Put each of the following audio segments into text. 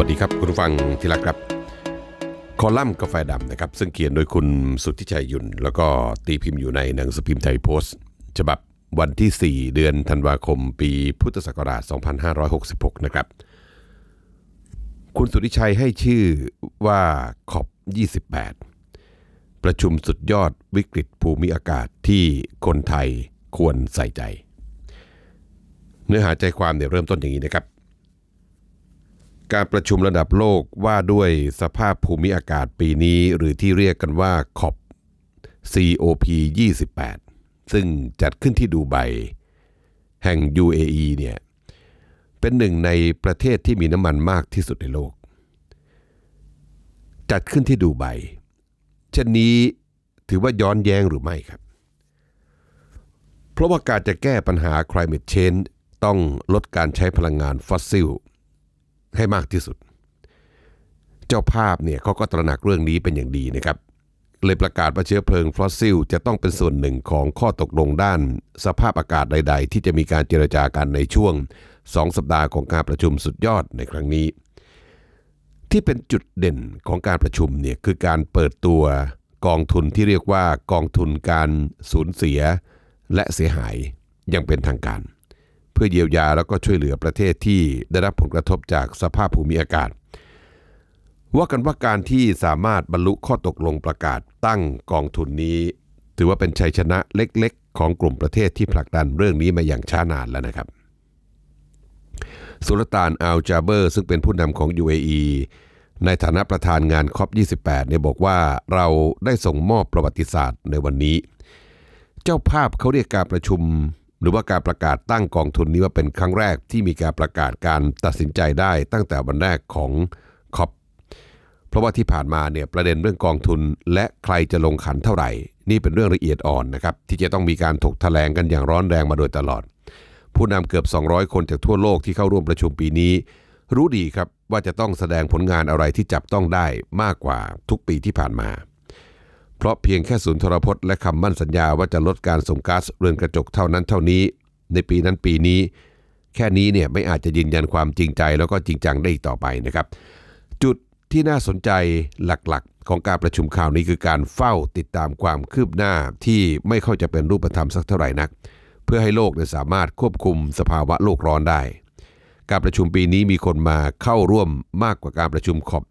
วัสดีครับ คุณผู้ฟังที่รักครับ คอลัมน์กาแฟดำนะครับ ซึ่งเขียนโดยคุณสุทธิชัยยุนแล้วก็ตีพิมพ์อยู่ในหนังสือพิมพ์ไทยโพสต์ ฉบับวันที่ 4 เดือนธันวาคม ปีพุทธศักราช 2566 นะครับ คุณสุทธิชัยให้ชื่อว่าขอบ 28 ประชุมสุดยอดวิกฤตภูมิอากาศที่คนไทยควรใส่ใจ เนื้อหาใจความเนี่ยเริ่มต้นอย่างนี้นะครับ การประชุมระดับโลกว่าด้วยสภาพภูมิอากาศปีนี้ หรือที่เรียกกันว่าขอบ COP 28ซึ่งจัดขึ้นที่ดูไบแห่ง UAE เนี่ยเป็นหนึ่งในประเทศที่มีน้ำมันมากที่สุดในโลก จัดขึ้นที่ดูไบเช่นนี้ถือว่าย้อนแย้งหรือไม่ครับ เพราะว่าการจะแก้ปัญหา climate change ต้องลดการใช้พลังงานฟอสซิล ให้มากที่สุด เจ้าภาพเนี่ยเขาก็ตระหนักเรื่องนี้เป็นอย่างดีนะครับ เลยประกาศว่าเชื้อเพลิงฟอสซิล จะต้องเป็นส่วนหนึ่งของข้อตกลงด้าน สภาพอากาศใด ๆ ที่จะมีการเจรจากันในช่วง 2 สัปดาห์ของการประชุมสุดยอดในครั้งนี้ ที่เป็นจุดเด่นของการประชุมเนี่ยคือการเปิดตัวกองทุนที่เรียกว่ากองทุนการสูญเสียและเสียหายอย่างเป็นทางการ เพื่อเยียวยาแล้วก็ช่วยเหลือประเทศที่ได้รับผลกระทบจากสภาพภูมิอากาศ ว่ากันว่าการที่สามารถบรรลุข้อตกลงประกาศตั้งกองทุนนี้ ถือว่าเป็นชัยชนะเล็กๆ ของกลุ่มประเทศที่ผลักดันเรื่องนี้มาอย่างช้านานแล้วนะครับสุลต่านอัลจาเบอร์ ซึ่งเป็นผู้นำของ UAE ในฐานะประธานงานคอป28เนี่ยบอกว่าเราได้ส่งมอบประวัติศาสตร์ในวันนี้ เจ้าภาพเขาเรียกการประชุม หรือว่าการประกาศตั้งกองทุนนี้ว่าเป็นครั้งแรกที่มีการประกาศการตัดสินใจได้ตั้งแต่วันแรกของคอปเพราะว่าที่ผ่านมาเนี่ยประเด็นเรื่องกองทุน และใครจะลงขันเท่าไหร่ นี่เป็นเรื่องละเอียดอ่อนนะครับที่จะต้องมีการถกแถลงกันอย่างร้อนแรงมาโดยตลอด ผู้นำเกือบ 200 คนจากทั่วโลกที่เข้าร่วมประชุมปีนี้ รู้ดีครับว่าจะต้องแสดงผลงานอะไรที่จับต้องได้มากกว่าทุกปีที่ผ่านมา เพราะเพียงแค่ศูนย์ทรพจน์และคำมั่นสัญญาว่าจะลดการส่งก๊าซเรือนกระจกเท่านั้นเท่านี้ ในปีนั้นปีนี้ แค่นี้เนี่ยไม่อาจจะยืนยันความจริงใจแล้วก็จริงจังได้อีกต่อไปนะครับ จุดที่น่าสนใจหลักๆ ของการประชุมข่าวนี้คือการเฝ้าติดตามความคืบหน้าที่ไม่ค่อยจะเป็นรูปธรรมสักเท่าไหร่นัก เพื่อให้โลกเนี่ยสามารถควบคุมสภาวะโลกร้อนได้ การประชุมปีนี้มีคนมาเข้าร่วมมากกว่าการประชุมขอบ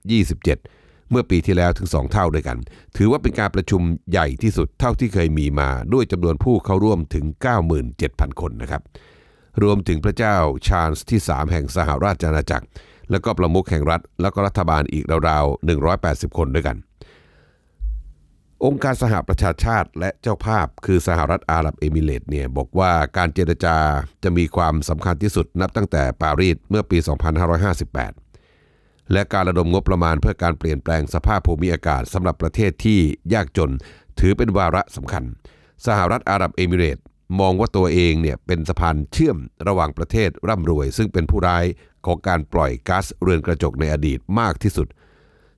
27 เมื่อปีที่แล้วถึง 2 เท่าด้วยกัน ถือว่าเป็นการประชุมใหญ่ที่สุดเท่าที่เคยมีมาด้วยจำนวนผู้เข้าร่วมถึง 97,000 คนนะครับ รวมถึงพระเจ้าชาร์ลส์ที่ 3 แห่งสหราชอาณาจักร แล้วก็ประมุขแห่งรัฐ แล้วก็รัฐบาลอีกราวๆ 180 คนด้วยกัน องค์การสหประชาชาติและเจ้าภาพคือสหรัฐอาหรับเอมิเรตส์เนี่ยบอกว่าการเจรจาจะมีความสำคัญที่สุดนับตั้งแต่ปารีสเมื่อปี 2558 และการระดมงบประมาณเพื่อการเปลี่ยนแปลงสภาพภูมิอากาศสำหรับประเทศที่ยากจน ถือเป็นวาระสำคัญ สหรัฐอาหรับเอมิเรต์มองว่าตัวเองเนี่ยเป็นสะพานเชื่อมระหว่างประเทศร่ำรวย ซึ่งเป็นผู้ร้ายของการปล่อยก๊าซเรือนกระจกในอดีตมากที่สุด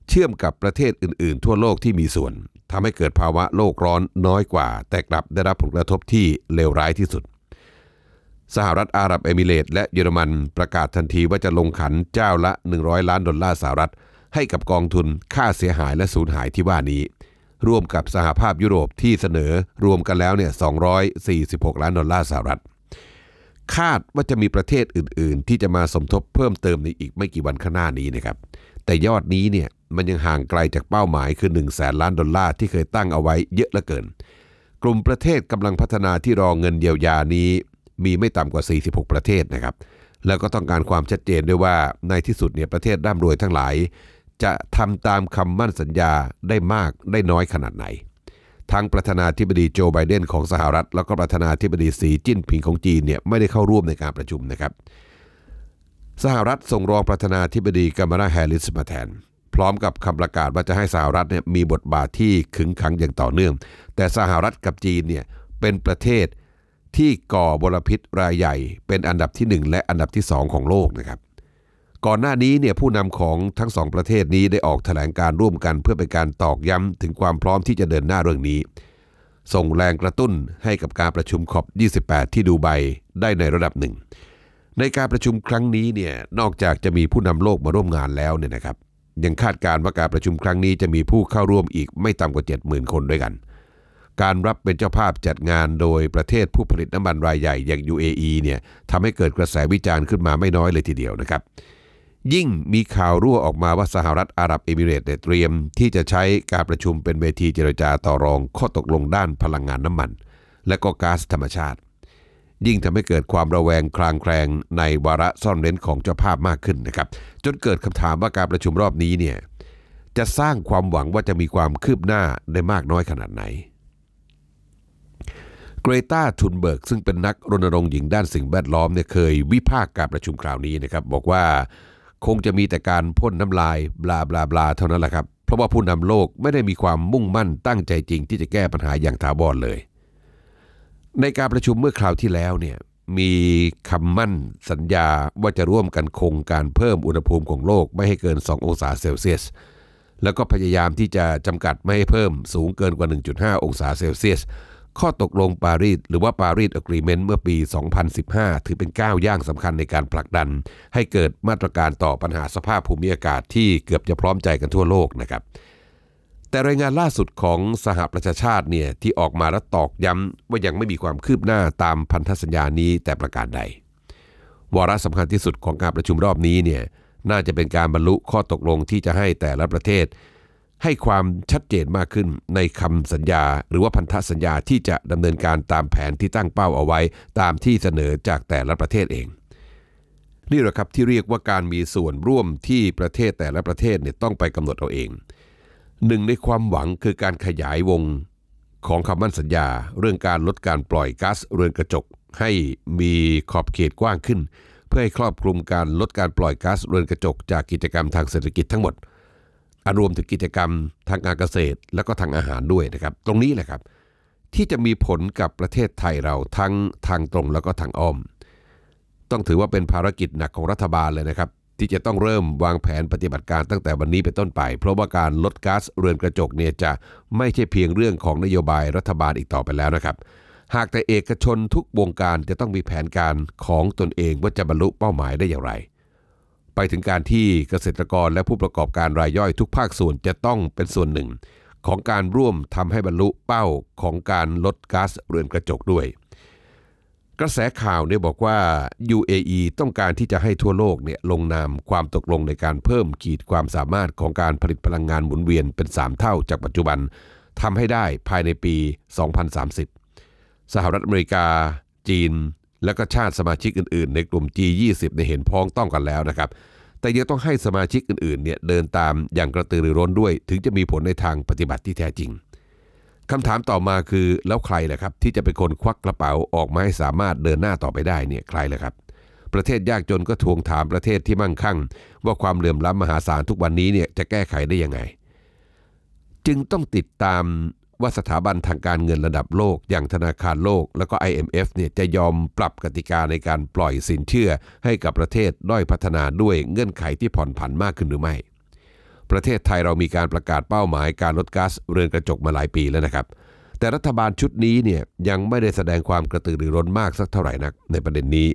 เชื่อมกับประเทศอื่น ๆ ทั่วโลกที่มีส่วนทำให้เกิดภาวะโลกร้อนน้อยกว่า แต่กลับได้รับผลกระทบที่เลวร้ายที่สุด สหรัฐอาหรับเอมิเรตส์และเยอรมันประกาศทันทีว่าจะลงขันเจ้าละ 100 ล้านดอลลาร์สหรัฐ ให้กับกองทุนค่าเสียหายและสูญหายที่ว่านี้ ร่วมกับสหภาพยุโรปที่เสนอรวมกันแล้วเนี่ย 246 ล้านดอลลาร์สหรัฐ คาดว่าจะมีประเทศอื่น ๆ ที่จะมาสมทบเพิ่มเติมในอีกไม่กี่วันข้างหน้านี้นะครับ แต่ยอดนี้เนี่ยมันยังห่างไกลจากเป้าหมายคือ1 0 0 0 0แสนล้านดอลลาร์ที่เคยตั้งเอาไว้เยอะเหลือเกินกลุ่มประเทศกำลังพัฒนาที่รอเงินเยียวยานี้ มีไม่ต่ำกว่า 46 ประเทศนะครับ แล้วก็ต้องการความชัดเจนด้วยว่าในที่สุดเนี่ยประเทศร่ำรวยทั้งหลาย จะทำตามคำมั่นสัญญาได้มากได้น้อยขนาดไหนทั้งประธานาธิบดีโจไบเดนของสหรัฐ แล้วก็ประธานาธิบดีสีจิ้นผิงของจีนเนี่ยไม่ได้เข้าร่วมในการประชุมนะครับ สหรัฐส่งรองประธานาธิบดีกัมาลาแฮร์ริสมาแทน พร้อมกับคำประกาศว่าจะให้สหรัฐเนี่ยมีบทบาทที่ขึงขังอย่างต่อเนื่อง แต่สหรัฐกับจีนเนี่ยเป็นประเทศ ที่ก่อบลพิษรายใหญ่ เป็นอันดับที่ 1 และอันดับที่ 2 ของโลกนะครับ ก่อนหน้านี้เนี่ยผู้นำของทั้งสองประเทศนี้ได้ออกแถลงการร่วมกันเพื่อเป็นการตอกย้ำถึงความพร้อมที่จะเดินหน้าเรื่องนี้ ส่งแรงกระตุ้นให้กับการประชุมขอบ 28 ที่ดูไบได้ในระดับหนึ่งในการประชุมครั้งนี้เนี่ยนอกจากจะมีผู้นำโลกมาร่วมงานแล้วเนี่ยนะครับยังคาดการณ์ว่าการประชุมครั้งนี้จะมีผู้เข้าร่วมอีกไม่ต่ำกว่า 70,000 คนด้วยกัน การรับเป็นเจ้าภาพจัดงานโดยประเทศผู้ผลิตน้ำมันรายใหญ่อย่าง UAE เนี่ยทำให้เกิดกระแสวิจารณ์ขึ้นมาไม่น้อยเลยทีเดียวนะครับ ยิ่งมีข่าวรั่วออกมาว่าสหรัฐอาหรับเอมิเรตส์เตรียม ที่จะใช้การประชุมเป็นเวทีเจรจาต่อรองข้อตกลงด้านพลังงานน้ำมัน และก็ก๊าซธรรมชาติ ยิ่งทำให้เกิดความระแวงคลางแคลงในวาระซ่อนเร้นของเจ้าภาพมากขึ้นนะครับจนเกิดคำถามว่าการประชุมรอบนี้เนี่ยจะสร้างความหวังว่าจะมีความคืบหน้าได้มากน้อยขนาดไหน เกรตาทุนเบิร์กซึ่งเป็นนักรณรงค์หญิงด้านสิ่งแวดล้อมเนี่ยเคยวิพากษ์การประชุมคราวนี้นะครับบอกว่าคงจะมีแต่การพ่นน้ำลายบลาบลาบลาเท่านั้นแหละครับ เพราะว่าผู้นำโลกไม่ได้มีความมุ่งมั่นตั้งใจจริงที่จะแก้ปัญหาอย่างถาวรเลย ในการประชุมเมื่อคราวที่แล้วเนี่ยมีคำมั่นสัญญาว่าจะร่วมกันคงการเพิ่มอุณหภูมิของโลกไม่ให้เกิน 2 องศาเซลเซียส แล้วก็พยายามที่จะจำกัดไม่ให้เพิ่มสูงเกินกว่า 1.5 องศาเซลเซียส ข้อตกลงปารีสหรือว่าปารีสอะกรีเมนต์เมื่อปี 2015 ถือเป็นก้าวย่างสำคัญในการผลักดัน ให้เกิดมาตรการต่อปัญหาสภาพภูมิอากาศที่เกือบจะพร้อมใจกันทั่วโลกนะครับ แต่รายงานล่าสุดของสหประชาชาติเนี่ยที่ออกมาและตอกย้ำว่ายังไม่มีความคืบหน้าตามพันธสัญญานี้แต่ประการใด วาระสำคัญที่สุดของการประชุมรอบนี้เนี่ยน่าจะเป็นการบรรลุข้อตกลงที่จะให้แต่ละประเทศ ให้ความชัดเจนมากขึ้นในคำสัญญา หรือว่าพันธสัญญาที่จะดำเนินการตามแผนที่ตั้งเป้าเอาไว้ ตามที่เสนอจากแต่ละประเทศเอง นี่แหละครับที่เรียกว่าการมีส่วนร่วมที่ประเทศแต่ละประเทศเนี่ยต้องไปกำหนดเอาเอง หนึ่งในความหวังคือการขยายวงของคำมั่นสัญญา เรื่องการลดการปล่อยก๊าซเรือนกระจก ให้มีขอบเขตกว้างขึ้น เพื่อให้ครอบคลุมการลดการปล่อยก๊าซเรือนกระจก จากกิจกรรมทางเศรษฐกิจทั้งหมด รวมถึงกิจกรรมทางการเกษตร และก็ทางอาหารด้วยนะครับ ตรงนี้แหละครับ ที่จะมีผลกับประเทศไทยเราทั้งทางตรงแล้วก็ทางอ้อม ต้องถือว่าเป็นภารกิจหนักของรัฐบาลเลยนะครับ ที่จะต้องเริ่มวางแผนปฏิบัติการตั้งแต่วันนี้เป็นต้นไป เพราะว่าการลดก๊าซเรือนกระจกเนี่ยจะไม่ใช่เพียงเรื่องของนโยบายรัฐบาลอีกต่อไปแล้วนะครับหากแต่เอกชนทุกวงการจะต้องมีแผนการของตนเองว่าจะบรรลุเป้าหมายได้อย่างไร ไปถึงการที่เกษตรกรและผู้ประกอบการรายย่อยทุกภาคส่วนจะต้องเป็นส่วนหนึ่ง ของการร่วมทำให้บรรลุเป้าของการลดก๊าซเรือนกระจกด้วย กระแสข่าวเนี่ยบอกว่า UAE ต้องการที่จะให้ทั่วโลกเนี่ยลงนามความตกลงในการเพิ่มขีดความสามารถของการผลิตพลังงานหมุนเวียนเป็น 3 เท่าจากปัจจุบันทำให้ได้ภายในปี 2030 สหรัฐอเมริกา จีน และก็ชาติสมาชิกอื่นๆ ในกลุ่ม G20 ในเห็นพ้องต้องกันแล้วนะครับ แต่ยังต้องให้สมาชิกอื่นๆเนี่ยเดินตามอย่างกระตือรือร้นด้วย ถึงจะมีผลในทางปฏิบัติที่แท้จริงคำถามต่อมาคือแล้วใครล่ะครับ ที่จะเป็นคนควักกระเป๋าออกมาให้สามารถเดินหน้าต่อไปได้เนี่ยใครล่ะครับ ประเทศยากจนก็ทวงถามประเทศที่มั่งคั่ง ว่าความเหลื่อมล้ำมหาศาลทุกวันนี้เนี่ยจะแก้ไขได้ยังไง จึงต้องติดตาม ว่าสถาบันทางการเงินระดับโลก อย่างธนาคารโลก แล้วก็ IMF เนี่ยจะยอมปรับกติกาในการปล่อยสินเชื่อ ให้กับประเทศด้อยพัฒนาด้วยเงื่อนไขที่ผ่อนผันมากขึ้นหรือไม่ ประเทศไทยเรามีการประกาศเป้าหมายการลดก๊าซเรือนกระจกมาหลายปีแล้วนะครับ แต่รัฐบาลชุดนี้เนี่ยยังไม่ได้แสดงความกระตือรือร้นมากสักเท่าไหร่นักในประเด็นนี้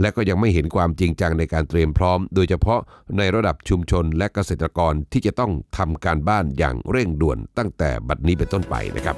และก็ยังไม่เห็นความจริงจังในการเตรียมพร้อม โดยเฉพาะในระดับชุมชนและเกษตรกรที่จะต้องทำการบ้านอย่างเร่งด่วนตั้งแต่บัดนี้เป็นต้นไปนะครับ